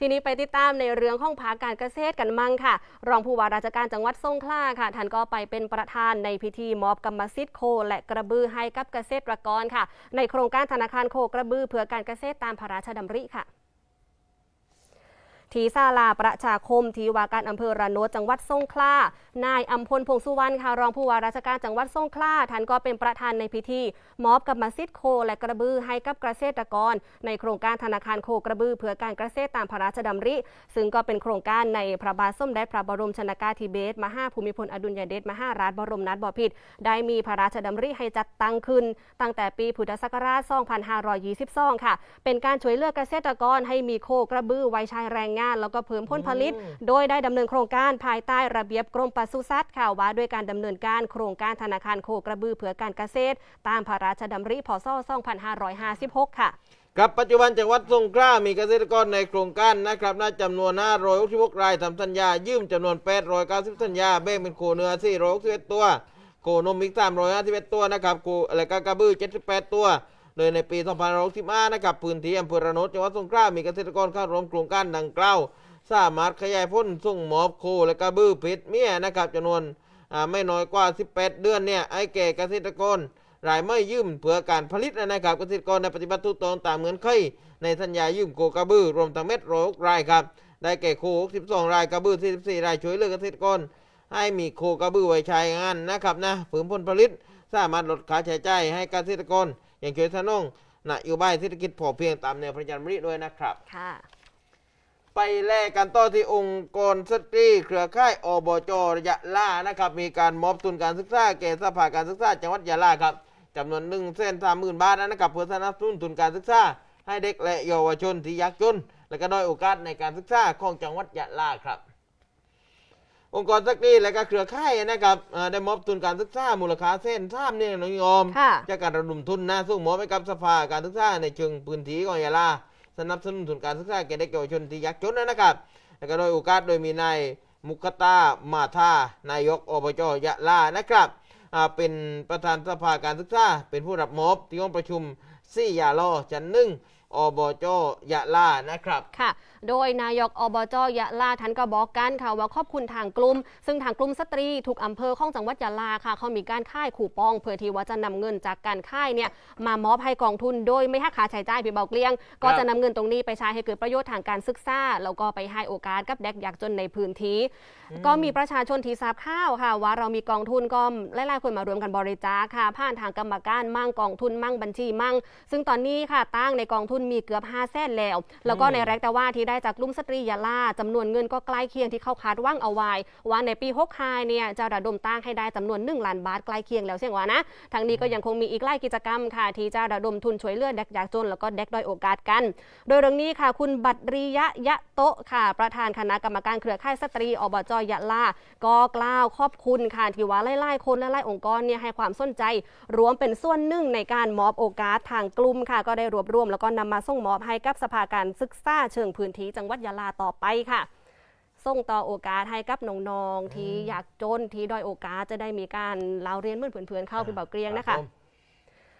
ทีนี้ไปติดตามในเรื่องของภาคการเกษตรกันมั่งค่ะ รองผู้ว่าราชการจังหวัดสงขลาค่ะ ท่านก็ไปเป็นประธานในพิธีมอบกรรมสิทธิ์โค และกระบือให้กับเกษตรกรค่ะ ในโครงการธนาคารโคกระบือเพื่อการเกษตรตามพระราชดำริค่ะ ที่ศาลาประชาคมที่ว่าการอำเภอระโนดจังหวัดสงขลานายอัมพลพงษ์สุวรรณค่ะรองผู้ว่าราชการจังหวัดสงขลาท่านก็เป็นประธานในพิธี มอบกรรมสิทธิ์โคและกระบือให้กับเกษตรกร ในโครงการธนาคารโคกระบือเพื่อการเกษตรตามพระราชดำริ ซึ่งก็เป็นโครงการในพระบาทสมเด็จพระบรมชนากาธิเบศรมหาภูมิพลอดุลยเดชมหาราชบรมนาถบพิตรได้มีพระราชดำริให้จัดตั้งขึ้น ตั้งแต่ปีพุทธศักราช 2522 ค่ะ เป็นการช่วยเหลือกเกษตรกรให้มีโคกระบือไว้ใช้แรงงานแล้วก็เพิ่มผลผลิต โดยได้ดำเนินโครงการภายใต้ระเบียบกรมปศุสัตว์ค่ะว่าด้วยการดำเนินการโครงการธนาคารโคกระบือเพื่อการเกษตร ตามพระราชดำริพศ2556 ค่ะครับปัจจุบันจังหวัดสงขลามีเกษตรกรในโครงการนะครับน่าจำนวน 566รายทำสัญญา ยืมจำนวน 890 สัญญา แบ่งเป็นโคเนื้อ 461 ตัว โคนมอีก 351 ตัวนะครับโคอะไรก็กระบือ 78 ตัว โดยในปี 2565นะครับพื้นที่อำเภอระโนดจังหวัดสงขลามีเกษตรกรเข้าร่วมโครงการดังกล่าวสามารถขยายพ้นส่งหมอบโคและกระบือเพชรเมียนะครับจำนวนไม่น้อยกว่า 18 เดือนเนี่ยให้แก่เกษตรกรรายไม่ยืมเพื่อการผลิตนะครับเกษตรกรในปฏิบัติทุกตอนตามเงื่อนไขในสัญญายืมโคกระบือรวมทั้งเม็ดร้อยหกรายครับได้แก่โค62รายกระบือ44รายช่วยเหลือเกษตรกร ให้มีโคกระบือไว้ใช้งานนะครับนะเพิ่มผลผลิตสามารถลดค่าใช้จ่ายให้เกษตรกร ย่างช่วยสนองนโยบายเศรษฐกิจพอเพียงตามแนวพระราชดำริด้วยนะครับ ค่ะ ไปแลกกันต่อที่องค์กรสตรีเครือข่ายอบจยะลานะครับ มีการมอบทุนการศึกษาแก่สภาการศึกษาจังหวัดยะลาครับจำนวนหนึ่งเส้นสามหมื่นบาทนะครับเพื่อสนับสนุนทุนการศึกษาให้เด็กและเยาวชนที่ยากจน และก็ด้อยโอกาสในการศึกษาของจังหวัดยะลาครับ องค์กรสตรีและก็เครือข่ายนะครับเอ่อได้มอบทุนการศึกษามูลค่าเส้นสามเนี่ยน้องยอมค่ะจากการระดมทุนนะส่งมอบให้กับสภาการศึกษาในเชิงพื้นที่ของยะลาสนับสนุนทุนการศึกษาแก่เด็กเยาวชนที่ยากจนนะครับ แล้วก็โดยโอกาสโดยมีนายมุกตามาธานายกอบจยะลานะครับอ่าเป็นประธานสภาการศึกษาเป็นผู้รับมอบที่ห้องประชุมซี่ยาลอจันทร์หนึ่ง อบจยะลานะครับค่ะ โดยนายกอบจยะลาท่านก็บอกกันค่ะว่าขอบคุณทางกลุ่ม ซึ่งทางกลุ่มสตรีทุกอำเภอของจังหวัดยะลาค่ะ เขามีการค่ายขู่ปอง เพื่อที่ว่าจะนำเงินจากการค่ายเนี่ยมามอบให้กองทุนโดยไม่หักค่าใช้จ่ายพี่เบาเกลียง ก็จะนำเงินตรงนี้ไปใช้ให้เกิดประโยชน์ทางการศึกษาแล้วก็ไปให้โอกาสกับเด็กยากจนในพื้นที่ก็มีประชาชนที่ทราบข่าวค่ะ ว่าเรามีกองทุนก็หลายๆคนมารวมกันบริจาคค่ะผ่านทางกรรมการมั่งกองทุนมั่งบัญชีมั่ง ซึ่งตอนนี้ค่ะตั้งในกองทุนมีเกือบ5 0 0แสนแล้ว แล้วก็ในแรกแต่ว่าที่ได้จากกลุ่มสตรียาลาจำนวนเงินก็ใกล้เคียงที่เขาคาดหว่างเอาไว้ ว่าในปี6คายเนี่ยจะระดมตั้งให้ได้จำนวน1ล้านบาทใกล้เคียงแล้วเสียงว่านะทางนี้ก็ยังคงมีอีกหลายกิจกรรมค่ะที่จะระดมทุนช่วยเหลือเด็กยากจนแล้วก็เด็กด้อยโอกาสกัน โดยเรื่องนี้ค่ะ คุณบัตรริยะยะโตะค่ะ ประธานคณะกรรมการเครือข่ายสตรีอบจยะลาก็กล่าวขอบคุณค่ะที่ว่าไล่ๆคนและไล่องค์กรเนี่ยให้ความสนใจ รวมเป็นส่วนหนึ่งในการมอบโอกาสทางกลุ่มค่ะ ก็ได้รวบรวมแล้วก็นำมาส่งมอบให้กับสภาการศึกษาเชิงพื้นที่จังหวัดยะลาต่อไปค่ะส่งต่อโอกาสให้กับน้องๆที่อยากจนที่ด้อยโอกาสจะได้มีการเล่าเรียนเหมือนเพื่อนๆเข้าพี่เบาเกรียงนะคะรับผม